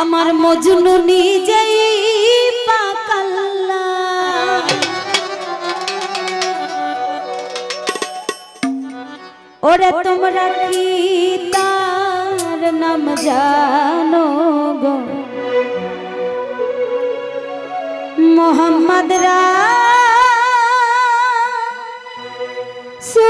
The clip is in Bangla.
আমার মজনু নিজেই পাকাল্লা। ওরে তোমরা কি তার নাম জানো গো? মোহাম্মদ সু